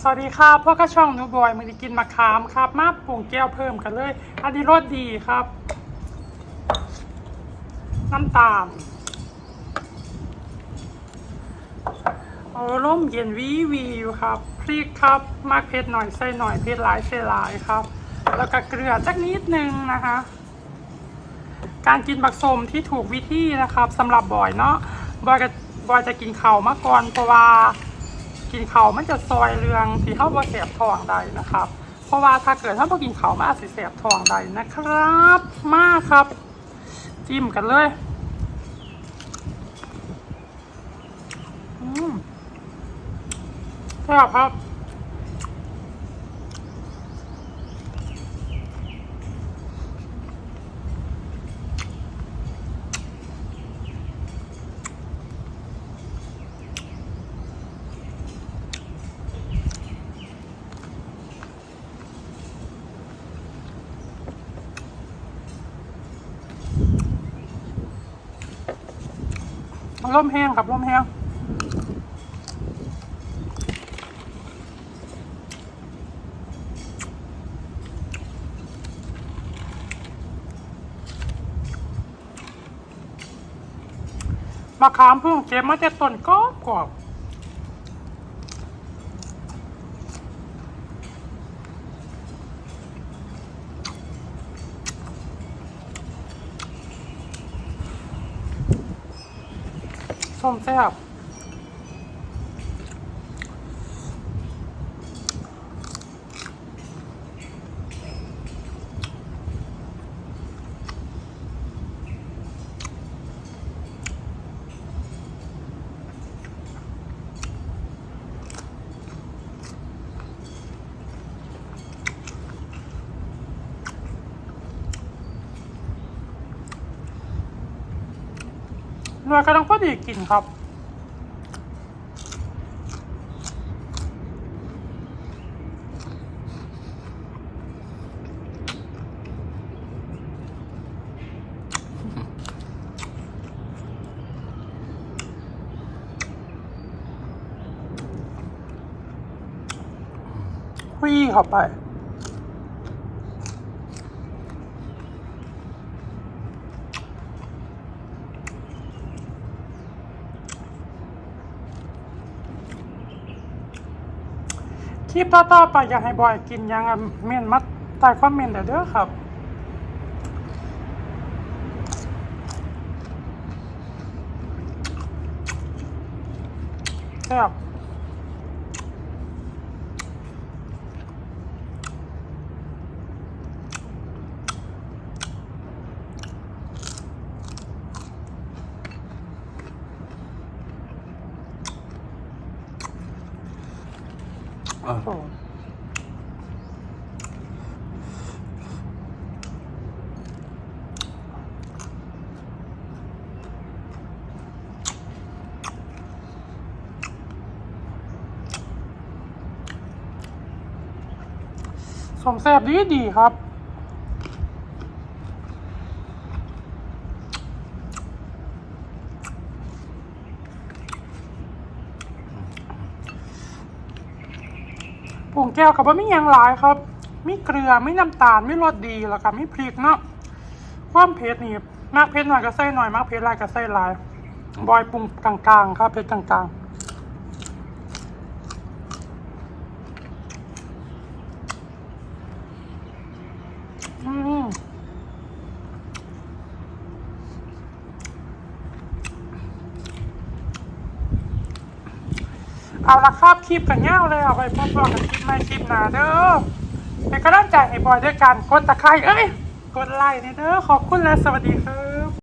สวัสดีครับพ่อกระช่องนูบอยมือนี้กินมะขามครับ มาปรุงแก้วเพิ่มกันเลย อันนี้รสดีครับ น้ำตาลโอ้ร่มเย็นวีวีอยู่ครับพริกครับมากเผ็ดหน่อยใส่หน่อยเผ็ดหลายใส่หลายครับ แล้วก็เกลือจักนิดนึงนะคะ การกินบักสมที่ถูกวิธีนะครับสำหรับบอยเนาะบอยกับบอยจะกินเข่ามาก่อนเพราะว่า กินเขามันจะซอยเรืองที่เขาบ่แสบท้องใดนะครับ เพราะว่าถ้าเกิดถ้าบ่กินเขามันอาจสิแสบท้องใดนะครับ มาครับ จิ้มกันเลยอืมแซ่บครับ ร่มแห้งครับร่มแห้งมะขามเพิ่งเก็บมาแต่ต้นกรอบกรอบส้ มแซ่บ เนื้อก็ต้องพอดีกินครับหุยเข้าไป ลิปต่อๆไปอยากให้บอยกินยังอะเมนมาใต้คอมเมนต์เด้อครับแซ่บ โอ้โหสมแซ่บดีดีครับ ผงแก้วกับว่าไม่ยังหลายครับมีเกลือไม่น้ำตาลไม่รสดีแล้วก็มีพริกเนาะความเผ็ดนี่มากเผ็ดหน่อยก็ใส่หน่อยมากเผ็ดหลายก็ใส่หลาย บอยปรุงกลางๆ ครับเผ็ดกลางๆอืม เอาละครับคลิปกันเง่าเลยเอาไปพบกันคลิปใหม่คลิปหนาเด้อเป็นกำลังใจให้บอยด้วยกันกดตะไคร้เอ้ยกดไลค์นี่เด้อขอบคุณและสวัสดีครับ